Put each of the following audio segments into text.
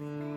Mm.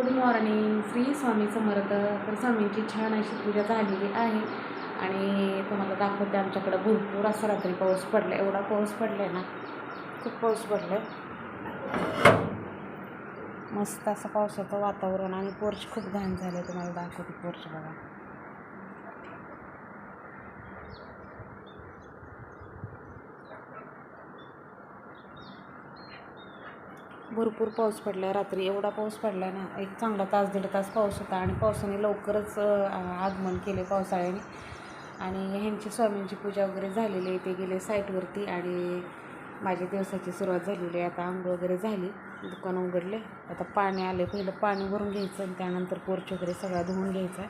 Good morning. Shri Swami Samarth. तर स्वामींची छान अशी पूजा झालेली आहे. आणि तुम्हाला दाखवते आमच्याकडं भरपूर असा रात्री पाऊस पडला एवढा पाऊस पडला आहे ना खूप पाऊस पडला आहे मस्त असं पावसाचं वातावरण आणि पोर्च खूप घाण झालं आहे तुम्हाला दाखवते पोर्च बघा. भरपूर पाऊस पडला रात्री. एवढा पाऊस पडला ना एक चांगला तास दीड तास पाऊस होता आणि पावसाने लवकरच आगमन केले पावसाळ्याने. आणि ह्यांची स्वामींची पूजा वगैरे झालेली आहे. ते गेले साईटवरती आणि माझ्या दिवसाची सुरुवात झालेली आहे. आता आंघोळ वगैरे झाली. दुकान उघडले. आता पाणी आले पहिलं पाणी भरून घ्यायचं आणि त्यानंतर पोर्च वगैरे सगळा धुवून घ्यायचा.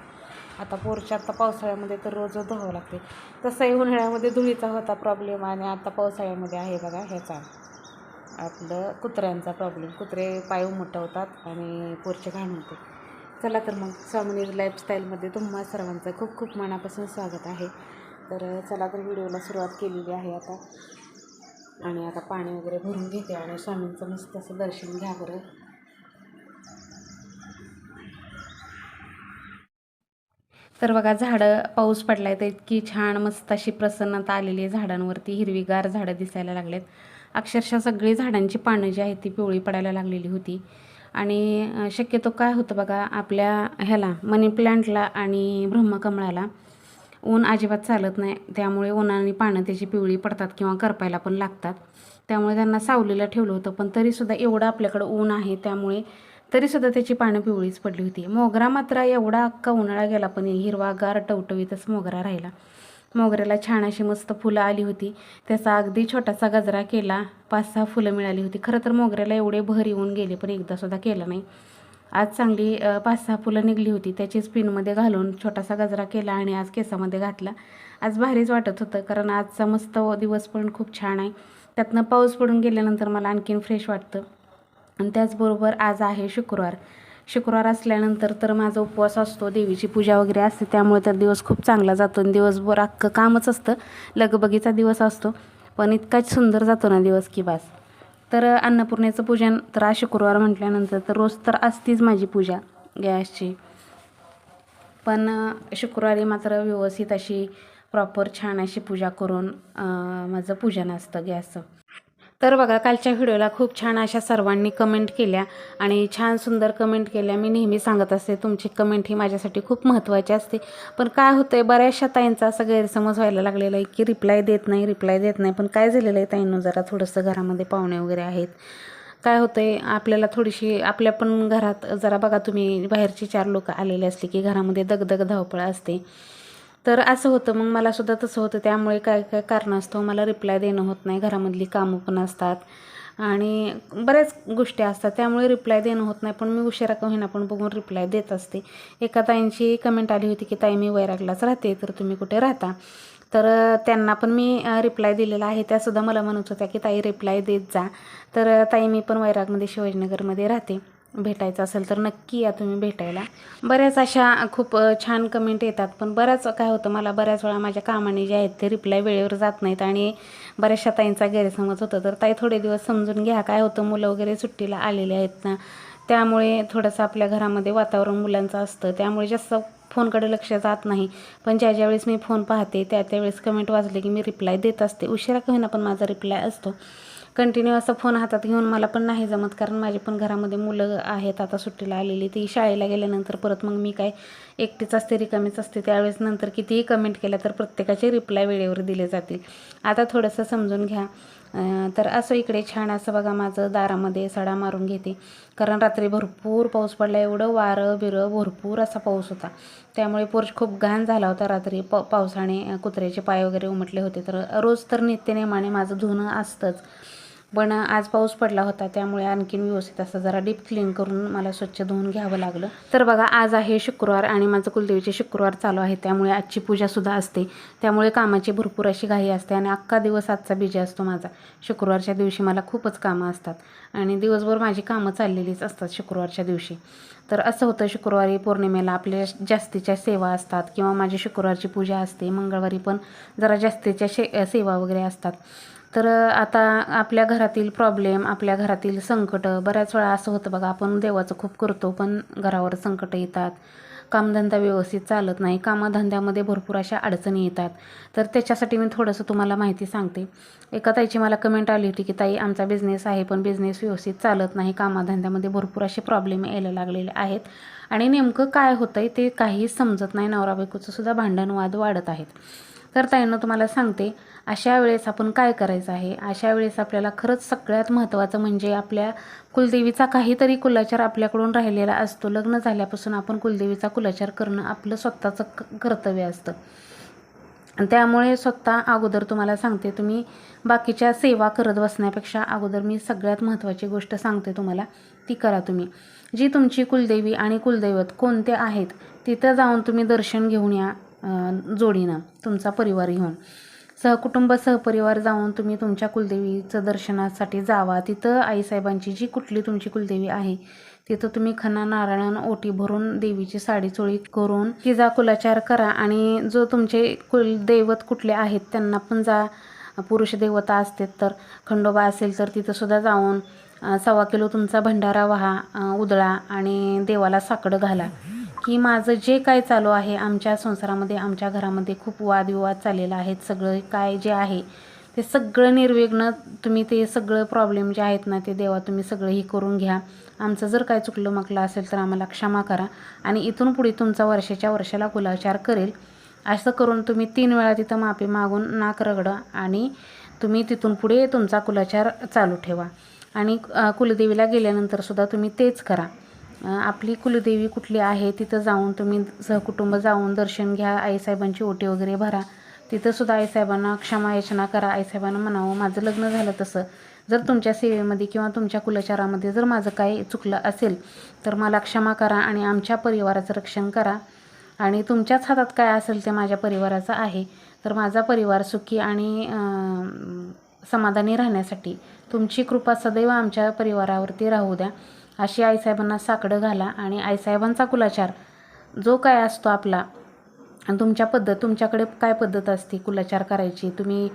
आता पोर्च आता पावसाळ्यामध्ये तर रोज धुवावं लागते तसंही उन्हाळ्यामध्ये धुळीचा होता प्रॉब्लेम आणि आता पावसाळ्यामध्ये आहे बघा ह्याचा. आपलं कुत्र्यांचा प्रॉब्लेम कुत्रे पाय उमटवतात आणि पोरचे घाण होते. चला तर मग स्वामिनी लाईफस्टाईलमध्ये तुम्हा सर्वांचं खूप खूप मनापासून स्वागत आहे. तर चला तर व्हिडिओला सुरुवात केलेली आहे आता. आणि आता पाणी वगैरे भरून घेते आणि स्वामींचं मस्त असं दर्शन घ्या बरं. तर बघा झाडं पाऊस पडलाय तर इतकी छान मस्त अशी प्रसन्नता आलेली आहे झाडांवरती. हिरवीगार झाडं दिसायला लागलेत. अक्षरशः सगळी झाडांची पानं जी आहेत ती पिवळी पडायला लागलेली होती. आणि शक्यतो काय होतं बघा आपल्या ह्याला मनी प्लांटला आणि ब्रह्मकमळाला ऊन अजिबात चालत नाही. त्यामुळे उन्हाने पानं त्याची पिवळी पडतात किंवा करपायला पण लागतात. त्यामुळे त्यांना सावलीला ठेवलं होतं पण तरीसुद्धा एवढं आपल्याकडं ऊन आहे त्यामुळे तरीसुद्धा त्याची पानं पिवळीच पडली होती. मोगरा मात्र एवढा अख्खा उन्हाळा गेला पण हिरवागार टवटवीतच मोगरा राहिला. मोगऱ्याला छान अशी मस्त फुलं आली होती. त्याचा अगदी छोटासा गजरा केला. पाच सहा फुलं मिळाली होती. खरं तर मोगऱ्याला एवढे भर येऊन गेले पण एकदासुद्धा केला नाही. आज चांगली पाच सहा फुलं निघली होती. त्याचीच पिनमध्ये घालून छोटासा गजरा केला आणि आज केसामध्ये घातला. आज भारीच वाटत होतं कारण आजचा मस्त दिवस पण खूप छान आहे. त्यातनं पाऊस पडून गेल्यानंतर मला आणखीन फ्रेश वाटतं. आणि त्याचबरोबर आज आहे शुक्रवार. शुक्रवार असल्यानंतर तर माझा उपवास असतो देवीची पूजा वगैरे असते त्यामुळे तर दिवस खूप चांगला जातो आणि दिवसभर अख्खं कामच असतं. लगबगीचा दिवस असतो पण इतकाच सुंदर जातो ना दिवस की बास. तर अन्नपूर्णेचं पूजन तर आज शुक्रवार म्हटल्यानंतर तर रोज तर असतीच माझी पूजा गॅसची. पण शुक्रवारी मात्र व्यवस्थित अशी प्रॉपर छान अशी पूजा करून माझं पूजन असतं गॅसचं. तर बघा कालच्या व्हिडिओला खूप छान अशा सर्वांनी कमेंट केल्या आणि छान सुंदर कमेंट केल्या. मी नेहमी सांगत असते तुमची कमेंट ही माझ्यासाठी खूप महत्त्वाची असते. पण काय होतं आहे बऱ्याचशा ताईंचा असं गैरसमज व्हायला लागलेला आहे की रिप्लाय देत नाही रिप्लाय देत नाही. पण काय झालेलं आहे ताईंनो जरा थोडंसं घरामध्ये पाहुणे वगैरे आहेत. काय होतं आहे आपल्याला थोडीशी आपल्या पण घरात जरा बघा तुम्ही बाहेरची चार लोक आलेले असले की घरामध्ये दगदग धावपळ असते. तर असं होतं मग मला सुद्धा तसं होतं. त्यामुळे काय काय कारणास्तव मला रिप्लाय देणं होत नाही. घरामधली कामं पण असतात. आणि बऱ्याच गोष्टी असतात. त्यामुळे रिप्लाय देणं होत नाही. पण मी उशिरा का होईना पण बघून रिप्लाय देत असते. एका ताईंची कमेंट आली होती की ताई मी वैरागलाच राहते तर तुम्ही कुठे राहता? तर त्यांना पण मी रिप्लाय दिलेला आहे. त्यासुद्धा मला म्हणत होत्या की ताई रिप्लाय देत जा. तर ताई मी पण वैरागमध्ये शिवाजीनगरमध्ये राहते. भेटायचं असेल तर नक्की या तुम्ही भेटायला. बऱ्याच अशा खूप छान कमेंट येतात. पण बऱ्याच काय होतं मला बऱ्याच वेळा माझ्या कामाने जे आहेत ते रिप्लाय वेळेवर जात नाहीत आणि बऱ्याचशा ताईंचा गैरसमज होतं. तर ताई थोडे दिवस समजून घ्या काय होतं मुलं वगैरे सुट्टीला आलेले आहेत ना. त्यामुळे थोडंसं आपल्या घरामध्ये वातावरण मुलांचं असतं. त्यामुळे जास्त फोनकडे लक्ष जात नाही. पण ज्या ज्यावेळेस मी फोन पाहते त्या त्यावेळेस कमेंट वाचले की मी रिप्लाय देत असते. उशिरा का होईना पण माझा रिप्लाय असतो. कंटिन्यू असं फोन हातात घेऊन मला पण नाही जमत. कारण माझी पण घरामध्ये मुलं आहेत. आता सुट्टीला आलेली ती शाळेला गेल्यानंतर परत मग मी काय एकटीच असते रिकामीच असते. त्यावेळेस नंतर कितीही कमेंट केल्या तर प्रत्येकाचे रिप्लाय वेळेवर दिले जातील. आता थोडंसं समजून घ्या. तर असं इकडे छान असं बघा माझं दारामध्ये सडा मारून घेते. कारण रात्री भरपूर पाऊस पडला. एवढं वारं बिरं भरपूर असा पाऊस होता. त्यामुळे पोर्च खूप घाण झाला होता रात्री. प पावसाने कुत्र्याचे पाय वगैरे उमटले होते. तर रोज तर नित्यनेमाने माझं धुणं असतंच. पण आज पाऊस पडला होता त्यामुळे आणखीन व्यवस्थित असं जरा डीप क्लीन करून मला स्वच्छ धुवून घ्यावं लागलं. तर बघा आज आहे शुक्रवार आणि माझं कुलदेवीचे शुक्रवार चालू आहे त्यामुळे आजची पूजासुद्धा असते. त्यामुळे कामाची भरपूर अशी घाई असते आणि अख्खा दिवस आजचा बिजी असतो माझा. शुक्रवारच्या दिवशी मला खूपच कामं असतात आणि दिवसभर माझी कामं चाललेलीच असतात शुक्रवारच्या दिवशी. तर असं होतं शुक्रवारी पौर्णिमेला आपल्या जास्तीच्या सेवा असतात किंवा माझी शुक्रवारची पूजा असते मंगळवारी पण जरा जास्तीच्या शे सेवा वगैरे असतात. तर आता आपल्या घरातील प्रॉब्लेम आपल्या घरातील संकट बऱ्याच वेळा असं होतं बघा आपण देवाचं खूप करतो पण घरावर संकट येतात. कामधंदा व्यवस्थित चालत नाही कामधंद्यामध्ये भरपूर अशा अडचणी येतात. तर त्याच्यासाठी मी थोडंसं तुम्हाला माहिती सांगते. एका ताईची मला कमेंट आली होती की ताई आमचा बिझनेस आहे पण बिझनेस व्यवस्थित चालत नाही कामाधंद्यामध्ये भरपूर असे प्रॉब्लेम यायला लागलेले आहेत. आणि नेमकं काय होतं आहे ते काहीच समजत नाही नवरा बायकोचं सुद्धा भांडण वाद वाढत आहेत. तर ताईंना तुम्हाला सांगते अशा वेळेस आपण काय करायचं आहे? अशा वेळेस आपल्याला खरंच सगळ्यात महत्त्वाचं म्हणजे आपल्या कुलदेवीचा काहीतरी कुलाचार आपल्याकडून राहिलेला असतो. लग्न झाल्यापासून आपण कुलदेवीचा कुलाचार करणं आपलं स्वतःचं क कर्तव्य असतं. त्यामुळे स्वतः अगोदर तुम्हाला सांगते तुम्ही बाकीच्या सेवा करत बसण्यापेक्षा अगोदर मी सगळ्यात महत्त्वाची गोष्ट सांगते तुम्हाला. ती करा तुम्ही. जी तुमची कुलदेवी आणि कुलदैवत कोणते आहेत तिथं जाऊन तुम्ही दर्शन घेऊन या जोडीनं तुमचा परिवार घेऊन. सहकुटुंब सहपरिवार जाऊन तुम्ही तुमच्या कुलदेवीचं दर्शनासाठी जावा. तिथं आईसाहेबांची जी कुठली तुमची कुलदेवी आहे तिथं तुम्ही खना नारायण ओटी भरून देवीची साडी चोळी करून तिचा कुलाचार करा आणि जो तुमचे कुलदैवत कुठले आहेत त्यांना पण जा. पुरुष देवता असते तर खंडोबा असेल तर तिथंसुद्धा जाऊन सव्वा किलो तुमचा भंडारा व्हा उदळा उधळा आणि देवाला साकडं घाला. की माझं जे काय चालू आहे आमच्या संसारामध्ये आमच्या घरामध्ये खूप वादविवाद चाललेला आहेत सगळं काय जे आहे ते सगळं निर्विघ्न तुम्ही ते सगळं प्रॉब्लेम जे आहेत ना ते देवा तुम्ही सगळं ही करून घ्या. आमचं जर काय चुकलं मकलं असेल तर आम्हाला क्षमा करा आणि इथून पुढे तुमचा वर्षाच्या वर्षाला कुलाचार करेल. असं करून तुम्ही तीन वेळा तिथं माफी मागून नाक रगडा आणि तुम्ही तिथून पुढे तुमचा कुलाचार चालू ठेवा. आणि कुलदेवीला गेल्यानंतरसुद्धा तुम्ही तेच करा. आपली कुलदेवी कुठली आहे तिथं जाऊन तुम्ही सहकुटुंब जाऊन दर्शन घ्या आईसाहेबांची ओटी वगैरे भरा. तिथंसुद्धा आईसाहेबांना क्षमा याचना करा आईसाहेबांना म्हणावं माझं लग्न झालं तसं. जर तुमच्या सेवेमध्ये किंवा तुमच्या कुलचारामध्ये जर माझं काही चुकलं असेल तर मला क्षमा करा आणि आमच्या परिवाराचं रक्षण करा. आणि तुमच्याच हातात काय असेल ते माझ्या परिवाराचं आहे तर माझा परिवार सुखी आणि समाधानी राहण्यासाठी तुमची कृपा सदैव आमच्या परिवारावरती राहू द्या. अशी आईसाहेबांना साकडं घाला आणि आईसाहेबांचा कुलाचार जो काय असतो आपला आणि तुमच्या पद्धत तुमच्याकडे काय पद्धत असते कुलाचार करायची? तुम्ही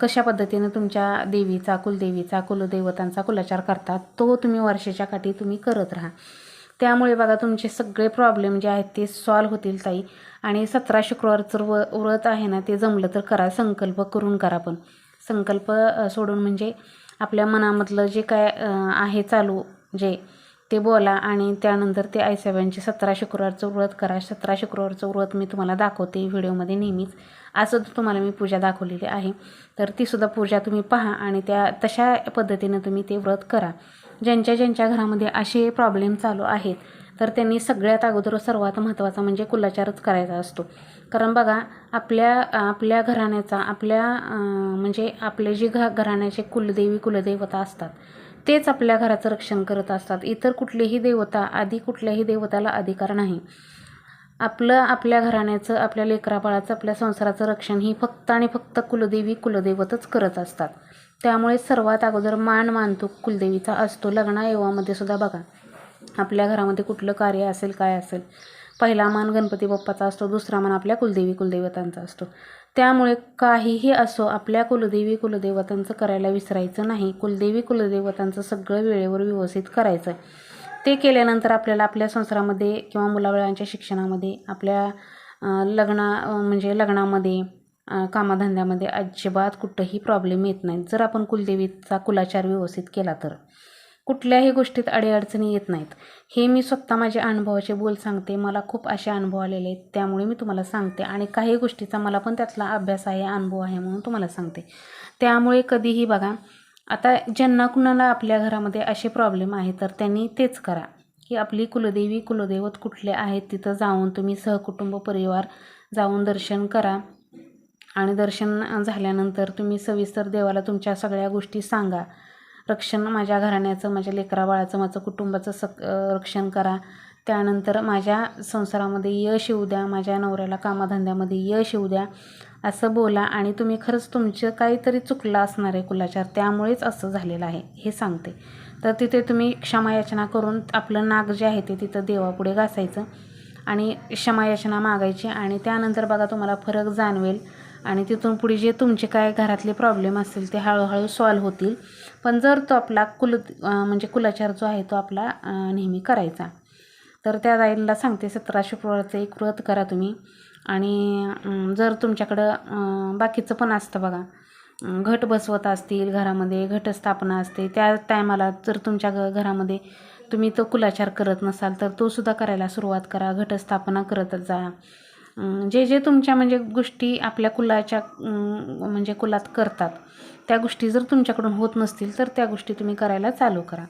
कशा पद्धतीनं तुमच्या देवीचा कुलदेवीचा कुलदेवतांचा कुलाचार करतात? तो तुम्ही वर्षाच्या काठी तुम्ही करत राहा. त्यामुळे बघा तुमचे सगळे प्रॉब्लेम जे आहेत ते सॉल्व होतील ताई. आणि सतरा शुक्रवारचं व व्रत आहे ना ते जमलं तर करा. संकल्प करून करा पण. संकल्प सोडून म्हणजे आपल्या मनामधलं जे काय आहे चालू जे ते बोला आणि त्यानंतर ते आईसाहेबांचे सतरा शुक्रवारचं व्रत करा. सतरा शुक्रवारचं व्रत मी तुम्हाला दाखवते व्हिडिओमध्ये नेहमीच. असं तुम्हाला मी पूजा दाखवलेली आहे. तर तीसुद्धा पूजा तुम्ही पहा आणि त्या तशा पद्धतीनं तुम्ही ते व्रत करा. ज्यांच्या ज्यांच्या घरामध्ये असे प्रॉब्लेम चालू आहेत तर त्यांनी सगळ्यात अगोदर सर्वात महत्त्वाचा म्हणजे कुलाचारच करायचा असतो. कारण बघा आपल्या आपल्या घराण्याचा आपल्या म्हणजे आपले जे घ घराण्याचे कुलदेवी कुलदैवता असतात तेच आपल्या घराचं रक्षण करत असतात. इतर कुठलीही देवता आधी कुठल्याही देवताला अधिकार नाही. आपलं आपल्या घराण्याचं आपल्या लेकराबाळाचं आपल्या संसाराचं रक्षण ही फक्त आणि फक्त कुलदेवी कुलदैवतच करत असतात. त्यामुळे सर्वात अगोदर मान मानतो कुलदेवीचा असतो. लग्नायोगामध्ये सुद्धा बघा आपल्या घरामध्ये कुठलं कार्य असेल काय असेल पहिला मान गणपती बाप्पाचा असतो दुसरा मान आपल्या कुलदेवी कुलदेवतांचा असतो. त्यामुळे काहीही असो आपल्या कुलदेवी कुलदेवतांचं करायला विसरायचं नाही. कुलदेवी कुलदेवतांचं सगळं वेळेवर व्यवस्थित करायचं. ते केल्यानंतर आपल्याला आपल्या संसारामध्ये किंवा मुलाबाळांच्या शिक्षणामध्ये आपल्या लग्ना म्हणजे लग्नामध्ये कामाधंद्यामध्ये अजिबात कुठंही प्रॉब्लेम येत नाहीत जर आपण कुलदेवीचा कुलाचार व्यवस्थित केला तर. कुठल्याही गोष्टीत अडीअडचणी येत नाहीत. हे मी स्वतः माझ्या अनुभवाचे बोल सांगते. मला खूप असे अनुभव आलेले आहेत. त्यामुळे मी तुम्हाला सांगते. आणि काही गोष्टीचा मला पण त्यातला अभ्यास आहे अनुभव आहे म्हणून तुम्हाला सांगते. त्यामुळे कधीही बघा आता ज्यांना कुणाला आपल्या घरामध्ये असे प्रॉब्लेम आहे तर त्यांनी तेच करा. की आपली कुलदेवी कुलदैवत कुठले आहेत तिथं जाऊन तुम्ही सहकुटुंब परिवार जाऊन दर्शन करा. आणि दर्शन झाल्यानंतर तुम्ही सविस्तर देवाला तुमच्या सगळ्या गोष्टी सांगा. रक्षण माझ्या घराण्याचं माझ्या लेकरा बाळाचं माझं कुटुंबाचं सक रक्षण करा. त्यानंतर माझ्या संसारामध्ये यश येऊ द्या माझ्या नवऱ्याला कामाधंद्यामध्ये यश येऊ द्या. असं बोला आणि तुम्ही खरंच तुमचं काहीतरी चुकलं असणार आहे कुलाचार. त्यामुळेच असं झालेलं आहे हे सांगते. तर तिथे तुम्ही क्षमायाचना करून आपलं नाग जे आहे ते तिथं देवापुढे घासायचं आणि क्षमायाचना मागायची आणि त्यानंतर बघा तुम्हाला फरक जाणवेल आणि तिथून पुढे जे तुमचे काय घरातले प्रॉब्लेम असतील ते हळूहळू सॉल्व्ह होतील. पण जर तो आपला कुल म्हणजे कुलाचार जो आहे तो आपला नेहमी करायचा. तर त्या जाईला सांगते सतरा शुक्रवारचं एक व्रत करा तुम्ही. आणि जर तुमच्याकडं बाकीचं पण असतं बघा. घट बसवत असतील घरामध्ये घटस्थापना असते त्या टायमाला जर तुमच्या घ घरामध्ये तुम्ही तो कुलाचार करत नसाल तर तो सुद्धा करायला सुरुवात करा घटस्थापना करत जा. जे जे तुमच्या म्हणजे गोष्टी आपल्या कुलाच्या म्हणजे कुलात करतात त्या गोष्टी जर तुमच्याकडून होत नसतील तर त्या गोष्टी तुम्ही करायला चालू करा.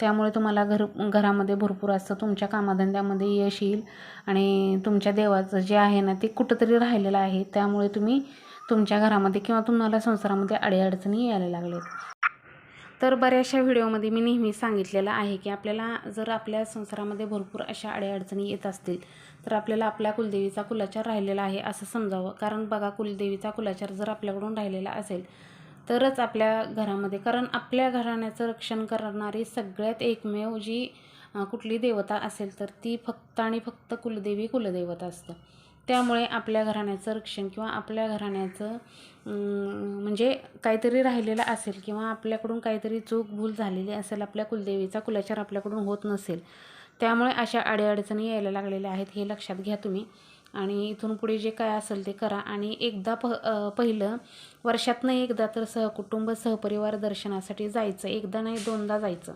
त्यामुळे तुम्हाला घर घरामध्ये भरपूर असं तुमच्या कामाधंद्यामध्ये यश येईल आणि तुमच्या देवाचं जे आहे ना ते कुठंतरी राहिलेलं आहे. त्यामुळे तुम्ही तुमच्या घरामध्ये किंवा तुम्हाला संसारामध्ये अडीअडचणी यायला लागलेत तर बऱ्याचशा व्हिडिओमध्ये मी नेहमी सांगितलेलं आहे की आपल्याला जर आपल्या संसारामध्ये भरपूर अशा अडीअडचणी येत असतील तर आपल्याला आपल्या कुलदेवीचा कुलाचार राहिलेला आहे असं समजावं. कारण बघा कुलदेवीचा कुलाचार जर आपल्याकडून राहिलेला असेल तरच आपल्या घरामध्ये कारण आपल्या घराण्याचं रक्षण करणारी सगळ्यात एकमेव जी कुठली देवता असेल तर ती फक्त आणि फक्त कुलदेवी कुलदैवत असतं. त्यामुळे आपल्या घराण्याचं रक्षण किंवा आपल्या घराण्याचं म्हणजे काहीतरी राहिलेलं असेल किंवा आपल्याकडून काहीतरी चूक भूल झालेली असेल आपल्या कुलदेवीचा कुलाचार आपल्याकडून होत नसेल त्यामुळे अशा अडीअडचणी यायला लागलेल्या आहेत हे लक्षात घ्या तुम्ही. आणि इथून पुढे जे काय असेल ते करा. आणि एकदा प पहिलं वर्षातनं एकदा तर सहकुटुंब सहपरिवार दर्शनासाठी जायचं. एकदा नाही दोनदा जायचं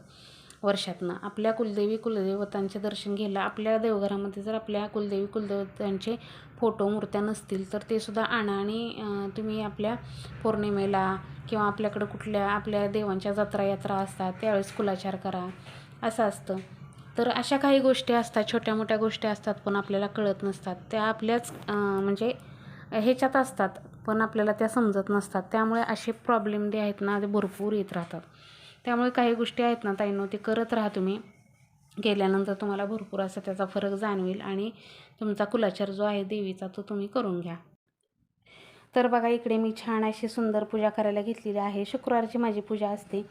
वर्षातनं. आपल्या कुलदेवी कुलदेवतांचे दर्शन घ्यायला आपल्या देवघरामध्ये जर आपल्या कुलदेवी कुलदेवतांचे फोटो मूर्त्या नसतील तर ते सुद्धा आणा. आणि तुम्ही आपल्या पौर्णिमेला किंवा आपल्याकडं कुठल्या आपल्या देवांच्या जत्रा यात्रा असतात त्यावेळेस कुलाचार करा. असं असतं. तर अशा काही गोष्टी असतात छोट्या मोठ्या गोष्टी असतात पण आपल्याला कळत नसतात. त्या आपल्याच म्हणजे ह्याच्यात असतात पण आपल्याला त्या समजत नसतात. त्यामुळे असे प्रॉब्लेम जे आहेत ना ते भरपूर येत राहतात. त्यामुळे काही गोष्टी आहेत ना ताईनो ते करत राहा तुम्ही. गेल्यानंतर तुम्हाला भरपूर असा त्याचा फरक जाणवेल आणि तुमचा कुलाचार जो आहे देवीचा तो तुम्ही करून घ्या. तर बघा इकडे मी छान अशी सुंदर पूजा करायला घेतलेली आहे. शुक्रवारची माझी पूजा असते.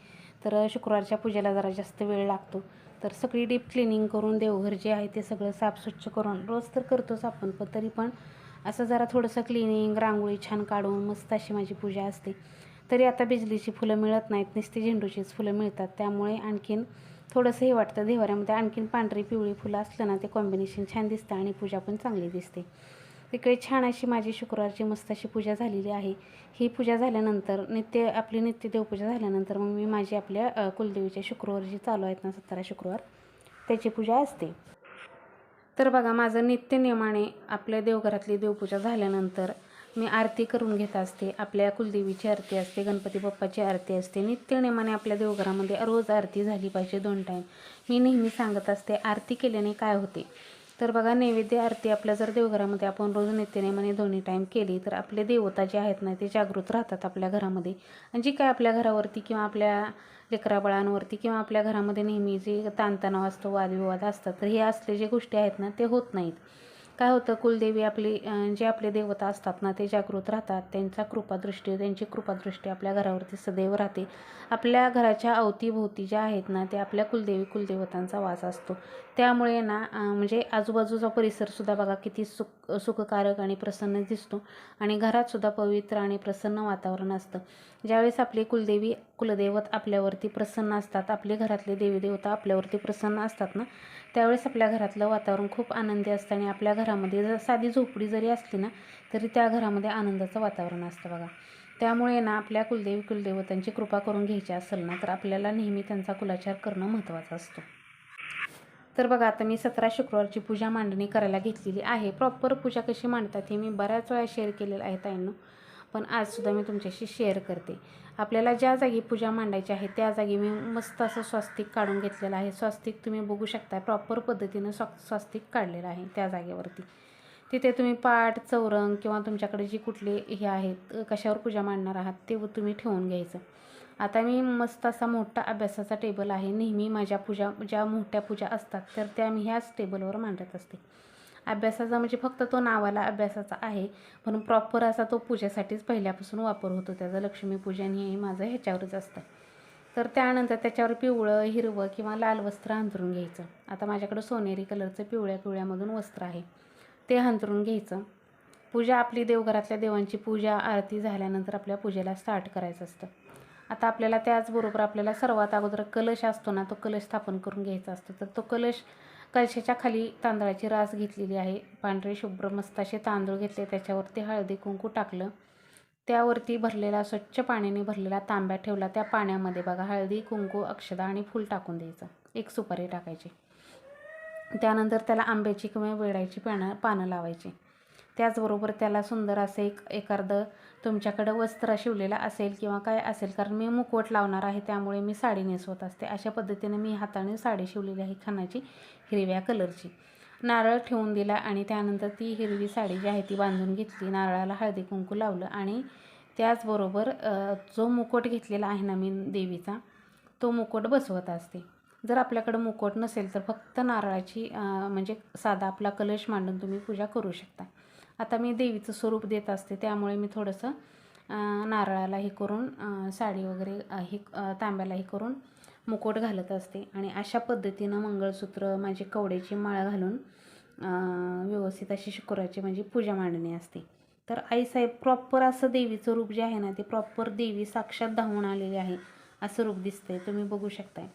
तर शुक्रवारच्या पूजेला जरा जास्त वेळ लागतो. तर सगळी डीप क्लिनिंग करून देवघर जे आहे ते सगळं साफ स्वच्छ करून रोज तर करतोच आपण पण तरी पण असं जरा थोडंसं क्लिनिंग रांगोळी छान काढून मस्त अशी माझी पूजा असते. तरी आता बिजलीची फुलं मिळत नाहीत नुसती झेंडूचीच फुलं मिळतात. त्यामुळे आणखीन थोडंसं हे वाटतं देवाऱ्यामध्ये आणखीन पांढरी पिवळी फुलं असलं ना ते कॉम्बिनेशन छान दिसतं आणि पूजा पण चांगली दिसते. तिकडे छान अशी माझी शुक्रवारची मस्त अशी पूजा झालेली आहे. ही पूजा झाल्यानंतर नित्य आपली नित्य देवपूजा झाल्यानंतर मग मी माझी आपल्या कुलदेवीच्या शुक्रवार जी चालू आहेत ना सतरा शुक्रवार त्याची पूजा असते. तर बघा माझं नित्य नियमाने आपल्या देवघरातली देवपूजा झाल्यानंतर मी आरती करून घेत असते. आपल्या कुलदेवीची आरती असते गणपती बाप्पाची आरती असते. नित्यनेमाने आपल्या देवघरामध्ये रोज आरती झाली पाहिजे दोन टाईम मी नेहमी सांगत असते आरती केल्याने काय होते? तर बघा नैवेद्य आरती आपल्या जर देवघरामध्ये आपण रोज नित्यनेमाने दोन्ही टाईम केली तर आपले देवता जे आहेत ना ते जागृत राहतात आपल्या घरामध्ये. आणि जी काय आपल्या घरावरती किंवा आपल्या लेकराबाळांवरती किंवा आपल्या घरामध्ये नेहमी जे ताणतणाव असतो वादविवाद असतात तर हे असले जे गोष्टी आहेत ना ते होत नाहीत. काय होतं कुलदेवी आपली जे आपले देवता असतात ना ते जागृत राहतात. त्यांचा कृपादृष्टी त्यांची कृपादृष्टी आपल्या घरावरती सदैव राहते. आपल्या घराच्या अवतीभोवती ज्या आहेत ना ते आपल्या कुलदेवी कुलदेवतांचा वास असतो. त्यामुळे ना म्हणजे आजूबाजूचा परिसरसुद्धा बघा किती सुख सुखकारक आणि प्रसन्न दिसतो. आणि घरातसुद्धा पवित्र आणि प्रसन्न वातावरण असतं. ज्यावेळेस आपली कुलदेवी कुलदैवत आपल्यावरती प्रसन्न असतात आपले घरातले देवी देवता आपल्यावरती प्रसन्न असतात ना त्यावेळेस आपल्या घरातलं वातावरण खूप आनंदी असतं आणि आपल्या घरामध्ये जर साधी झोपडी जरी असली ना तरी त्या घरामध्ये आनंदाचं वातावरण असतं बघा. त्यामुळे ना आपल्या कुलदेवी कुलदेवतांची कृपा करून घ्यायची असेल ना तर आपल्याला नेहमी त्यांचा कुलाचार करणं महत्त्वाचं असतं. तर बघा आता मी सतरा शुक्रवारची पूजा मांडणी करायला घेतलेली आहे. प्रॉपर पूजा कशी मांडतात हे मी बऱ्याच वेळा शेअर केलेलं आहे ताईंनो. पण आजसुद्धा मी तुमच्याशी शेअर करते. आपल्याला ज्या जागी पूजा मांडायची आहे त्या जागी मी मस्त असं स्वस्तिक काढून घेतलेलं आहे. स्वस्तिक तुम्ही बघू शकता प्रॉपर पद्धतीनं स्व स्वस्तिक काढलेलं आहे त्या जागेवरती. तिथे तुम्ही पाट चौरंग किंवा तुमच्याकडे जी कुठले हे आहेत कशावर पूजा मांडणार आहात ते तुम्ही ठेवून घ्यायचं. आता मी मस्त असा मोठा अभ्यासाचा टेबल आहे. नेहमी माझ्या पूजा ज्या मोठ्या पूजा असतात तर त्या मी ह्याच टेबलवर मांडत असते. अभ्यासाचा म्हणजे फक्त तो नावाला अभ्यासाचा आहे. म्हणून प्रॉपर असा तो पूजेसाठीच पहिल्यापासून वापर होतो त्याचं लक्ष्मीपूजन हे माझं ह्याच्यावरच असतं. तर त्यानंतर त्याच्यावर पिवळं हिरवं किंवा लाल वस्त्र अंथरून घ्यायचं. आता माझ्याकडं सोनेरी कलरचं पिवळ्या पिवळ्यामधून वस्त्र आहे. ते अंथरून घ्यायचं. पूजा आपली देवघरातल्या देवांची पूजा आरती झाल्यानंतर आपल्या पूजेला स्टार्ट करायचं असतं. आता आपल्याला त्याचबरोबर आपल्याला सर्वात अगोदर कलश असतो ना तो कलश स्थापन करून घ्यायचा असतो. तर तो कलश कलशाच्या खाली तांदळाची रास घेतलेली आहे. पांढरे शुभ्र मस्त असे तांदूळ घेतले. त्याच्यावरती हळदी कुंकू टाकलं. त्यावरती भरलेला स्वच्छ पाण्याने भरलेला तांब्या ठेवला. त्या पाण्यामध्ये बघा हळदी कुंकू अक्षदा आणि फूल टाकून द्यायचं. एक सुपारी टाकायची. त्यानंतर त्याला आंब्याची किंवा वेडायची पानं पानं लावायची. त्याचबरोबर त्याला सुंदर असं एक एखादं तुमच्याकडं वस्त्र शिवलेलं असेल किंवा काय असेल कारण मी मुकवट लावणार आहे त्यामुळे मी साडी नेसवत असते. अशा पद्धतीने मी हाताने साडी शिवलेली आहे खानाची हिरव्या कलरची. नारळ ठेवून दिला आणि त्यानंतर ती हिरवी साडी जी आहे ती बांधून घेतली. नारळाला हळदी कुंकू लावलं आणि त्याचबरोबर जो मुकुट घेतलेला आहे ना मी देवीचा तो मुकुट बसवत असते. जर आपल्याकडं मुकुट नसेल तर फक्त नारळाची म्हणजे साधा आपला कलश मांडून तुम्ही पूजा करू शकता. आता मी देवीचं स्वरूप देत असते त्यामुळे मी थोडंसं नारळाला हे करून साडी वगैरे हे तांब्याला हे करून मुकुट घालत असते. आणि अशा पद्धतीनं मंगळसूत्र माझी कवड्याची माळ घालून व्यवस्थित अशी शुक्रवारची माझी पूजा मांडणी असते. तर आईसाहेब प्रॉपर असं देवीचं रूप जे आहे ना ते प्रॉपर देवी साक्षात धावून आलेली आहे असं रूप दिसतंय. तुम्ही बघू शकताय.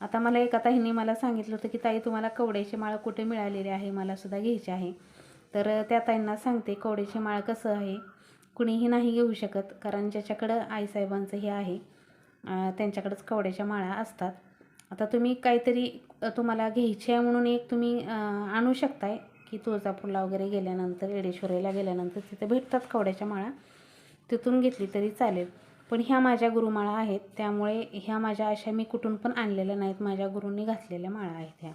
आता मला एक आता हिने मला सांगितलं होतं की ताई तुम्हाला कवड्याची माळ कुठे मिळालेली आहे? मला सुद्धा घ्यायची आहे. तर त्या ताईंना सांगते कोवड्याची माळ कसं आहे. कुणीही नाही घेऊ शकत कारण ज्याच्याकडं आईसाहेबांचं हे आहे त्यांच्याकडंच कवड्याच्या माळा असतात. आता तुम्ही काहीतरी तुम्हाला घ्यायची आहे म्हणून एक तुम्ही आणू शकताय की तुळजापूरला वगैरे गेल्यानंतर येडेश्वरीला गेल्यानंतर तिथे भेटतात कवड्याच्या माळा. तिथून घेतली तरी चालेल. पण ह्या माझ्या गुरुमाळा आहेत त्यामुळे ह्या माझ्या अशा मी कुठून पण आणलेल्या नाहीत. माझ्या गुरूंनी घातलेल्या माळा आहेत ह्या.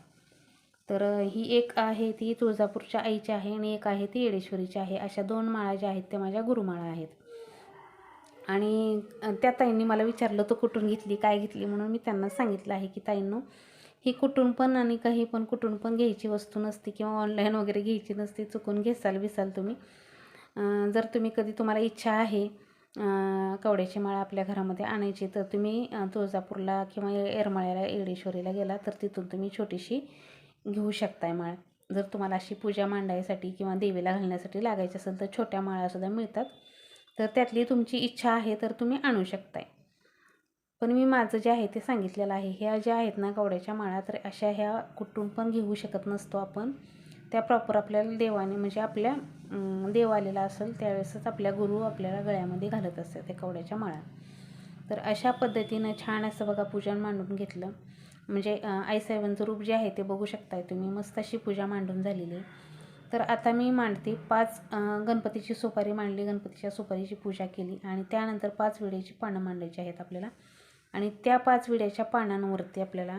तर ही एक आहे ती तुळजापूरच्या आईची आहे आणि एक आहे ती येडेश्वरीची आहे. अशा दोन माळा ज्या आहेत त्या माझ्या गुरुमाळा आहेत. आणि त्या ताईंनी मला विचारलं तू कुठून घेतली काय घेतली? म्हणून मी त्यांना सांगितलं आहे की ताईंनो ही कुठून पण आणि काही पण कुठून पण घ्यायची वस्तू नसते किंवा ऑनलाईन वगैरे घ्यायची नसते चुकून घेसाल बिसाल तुम्ही. जर तुम्ही कधी तुम्हाला इच्छा आहे कवड्याची माळ आपल्या घरामध्ये आणायची तर तुम्ही तुळजापूरला किंवा येरमाळ्याला येडेश्वरीला गेला तर तिथून तुम्ही छोटीशी घेऊ शकताय माळ. जर तुम्हाला अशी पूजा मांडायसाठी किंवा देवीला घालण्यासाठी लागायची असेल तर छोट्या माळासुद्धा मिळतात. तर त्यातली तुमची इच्छा आहे तर तुम्ही आणू शकताय. पण मी माझं जे आहे ते सांगितलेलं आहे. ह्या ज्या आहेत ना कवड्याच्या माळा तर अशा ह्या कुठून पण घेऊ शकत नसतो आपण. त्या प्रॉपर आपल्याला देवाने म्हणजे आपल्या देव आलेला असेल त्यावेळेसच आपल्या गुरु आपल्याला गळ्यामध्ये घालत असतात त्या कवड्याच्या माळा. तर अशा पद्धतीनं छान असं बघा पूजन मांडून घेतलं. म्हणजे अं, आईसाहेबांचं रूप जे आहे ते बघू शकताय तुम्ही. मस्त अशी पूजा मांडून झालेली तर आता मी मांडते पाच गणपतीची सुपारी मांडली. गणपतीच्या सुपारीची पूजा केली आणि त्यानंतर पाच विड्याची पानं मांडायची आहेत आपल्याला. आणि त्या पाच विड्याच्या पानांवरती आपल्याला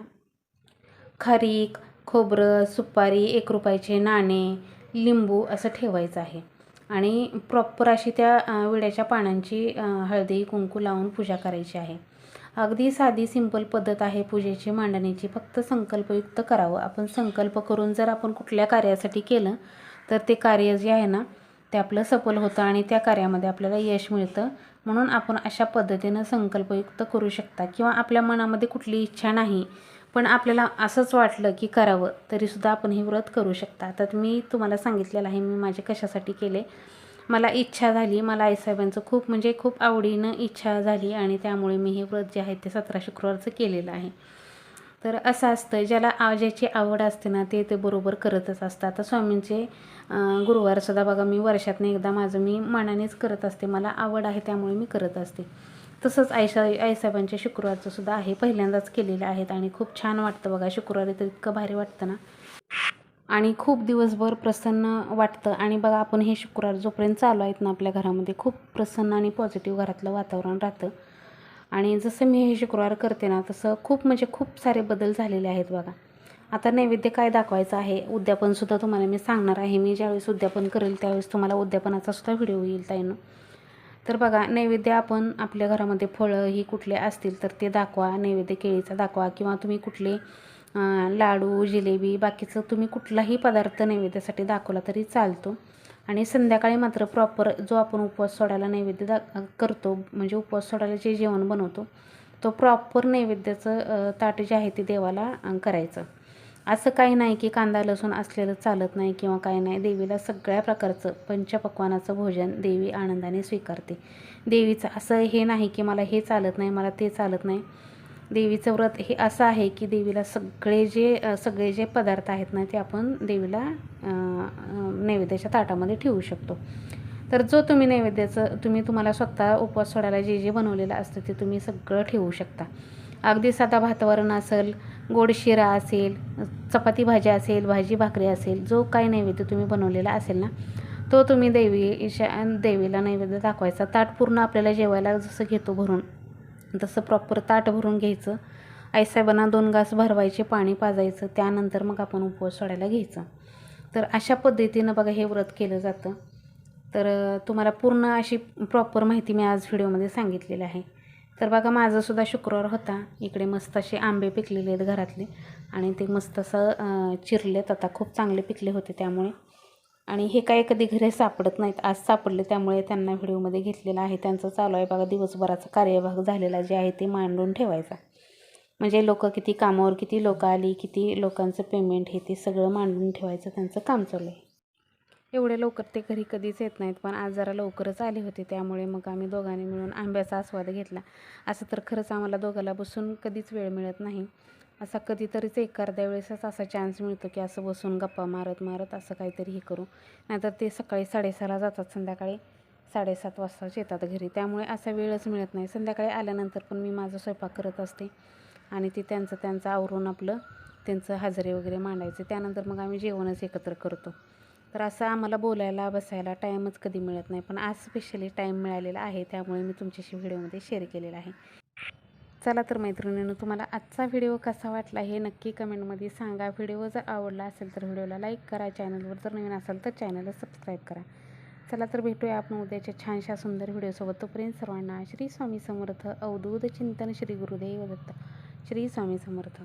खारीक खोबरं सुपारी एक रुपयाचे नाणे लिंबू असं ठेवायचं आहे. आणि प्रॉपर अशी त्या विड्याच्या पानांची हळदी कुंकू लावून पूजा करायची आहे. अगदी साधी सिंपल पद्धत आहे पूजेची मांडणीची. फक्त संकल्पयुक्त करावं. आपण संकल्प करून जर आपण कुठल्या कार्यासाठी केलं तर ते कार्य जे आहे ना ते आपलं सफल होतं आणि त्या कार्यामध्ये आपल्याला यश मिळतं. म्हणून आपण अशा पद्धतीनं संकल्पयुक्त करू शकता. किंवा आपल्या मनामध्ये कुठली इच्छा नाही पण आपल्याला असंच वाटलं की करावं तरीसुद्धा आपण हे व्रत करू शकता. तर मी तुम्हाला सांगितलेलं आहे मी माझे कशासाठी केले मला इच्छा झाली मला आईसाहेबांचं खूप म्हणजे खूप आवडीनं इच्छा झाली आणि त्यामुळे मी हे व्रत जे आहे ते सतरा शुक्रवारचं केलेलं आहे. तर असं असतं ज्याला ज्याची आवड असते ना ते ते बरोबर करतच असतं आता स्वामींचे गुरुवारसुद्धा बघा मी वर्षातनं एकदा माझं मी मनानेच करत असते. मला आवड आहे त्यामुळे मी करत असते. तसंच आईसा आईसाहेबांच्या शुक्रवारचं सुद्धा आहे पहिल्यांदाच केलेलं आहेत आणि खूप छान वाटतं बघा शुक्रवारी तर इतकं भारी वाटतं ना. आणि खूप दिवसभर प्रसन्न वाटतं. आणि बघा आपण हे शुक्रवार जोपर्यंत चालू आहेत ना आपल्या घरामध्ये खूप प्रसन्न आणि पॉझिटिव्ह घरातलं वातावरण राहतं. आणि जसं मी हे शुक्रवार करते ना तसं खूप म्हणजे खूप सारे बदल झालेले आहेत बघा. आता नैवेद्य काय दाखवायचं आहे? उद्यापनसुद्धा तुम्हाला मी सांगणार आहे. मी ज्यावेळेस उद्यापन करेल त्यावेळेस तुम्हाला उद्यापनाचा सुद्धा व्हिडिओ येईल ताईनं. तर बघा नैवेद्य आपण आपल्या घरामध्ये फळं ही कुठले असतील तर ते दाखवा. नैवेद्य केळीचा दाखवा किंवा तुम्ही कुठले लाडू जिलेबी बाकीचं तुम्ही कुठलाही पदार्थ नैवेद्यासाठी दाखवला तरी चालतो. आणि संध्याकाळी मात्र प्रॉपर जो आपण उपवास सोडायला नैवेद्य दा करतो म्हणजे उपवास सोडायला जे जेवण बनवतो तो प्रॉपर नैवेद्याचं ताट जे आहे ते देवाला करायचं. असं काही नाही की कांदा लसूण असलेलं चालत नाही किंवा काही नाही. देवीला सगळ्या प्रकारचं पंचपक्वानाचं भोजन देवी आनंदाने स्वीकारते. देवीचं असं हे नाही की मला हे चालत नाही मला ते चालत नाही. देवीचं व्रत हे असं आहे की देवीला सगळे जे सगळे जे पदार्थ आहेत ना ते आपण देवीला नैवेद्याच्या ताटामध्ये ठेवू शकतो. तर जो तुम्ही नैवेद्याचं तुम्ही तुम्हाला स्वतः उपवास सोडायला जे जे बनवलेलं असतं ते तुम्ही सगळं ठेवू शकता. अगदी साधा भातवरण असेल गोड शिरा असेल चपाती भाजी असेल भाजी भाकरी असेल जो काही नैवेद्य तुम्ही बनवलेला असेल ना तो तुम्ही देवी देवीला नैवेद्य दाखवायचा. ताट पूर्ण आपल्याला जेवायला जसं घेतो भरून. तसं प्रॉपर ताट भरून घ्यायचं. आईसाहेबांना दोन घास भरवायचे पाणी पाजायचं त्यानंतर मग आपण उपवास सोडायला घ्यायचं. तर अशा पद्धतीनं बघा हे व्रत केलं जातं. तर तुम्हाला पूर्ण अशी प्रॉपर माहिती मी आज व्हिडिओमध्ये सांगितलेली आहे. तर बघा माझंसुद्धा शुक्रवार होता. इकडे मस्त असे आंबे पिकलेले आहेत घरातले आणि ते मस्त असं चिरलेत. आता खूप चांगले पिकले होते त्यामुळे. आणि हे काय कधी घरी सापडत नाहीत आज सापडले त्यामुळे त्यांना व्हिडिओमध्ये घेतलेला आहे. त्यांचं चालू आहे बघा दिवसभराचा कार्यभाग झालेला जे आहे ते मांडून ठेवायचा. म्हणजे लोक किती कामावर किती लोक आली किती लोकांचं पेमेंट हे ते सगळं मांडून ठेवायचं त्यांचं काम चालू आहे. एवढे लवकर ते घरी कधीच येत नाहीत पण आज जरा लवकरच आले होते त्यामुळे मग आम्ही दोघांनी मिळून आंब्याचा आस्वाद घेतला. असं तर खरंच आम्हाला दोघाला बसून कधीच वेळ मिळत नाही. असा कधीतरीच एखाद्या वेळेसच असा चान्स मिळतो की असं बसून गप्पा मारत मारत असं काहीतरी हे करू. नाहीतर ते सकाळी साडेसहाला जातात संध्याकाळी साडेसात वाजताच येतात घरी. त्यामुळे असा वेळच मिळत नाही. संध्याकाळी आल्यानंतर पण मी माझा स्वयंपाक करत असते आणि ते त्यांचं त्यांचं आवरून आपलं त्यांचं हजेरी वगैरे मांडायचे. त्यानंतर मग आम्ही जेवणच एकत्र करतो. तर असं आम्हाला बोलायला बसायला टाईमच कधी मिळत नाही. पण आज स्पेशली टाईम मिळालेला आहे. त्यामुळे मी तुमच्याशी व्हिडिओमध्ये शेअर केलेला आहे. चला तर मैत्रिणींनो तुम्हाला आजचा व्हिडिओ कसा वाटला हे नक्की कमेंटमध्ये सांगा. व्हिडिओ जर आवडला असेल तर व्हिडिओला लाईक करा. चॅनलवर जर नवीन असाल तर चॅनलला सबस्क्राईब करा. चला तर भेटूया आपण उद्याच्या छानशा सुंदर व्हिडिओसोबत. तोपर्यंत सर्वांना श्री स्वामी समर्थ अवधूत चिंतन श्री गुरुदेव दत्त. श्री स्वामी समर्थ.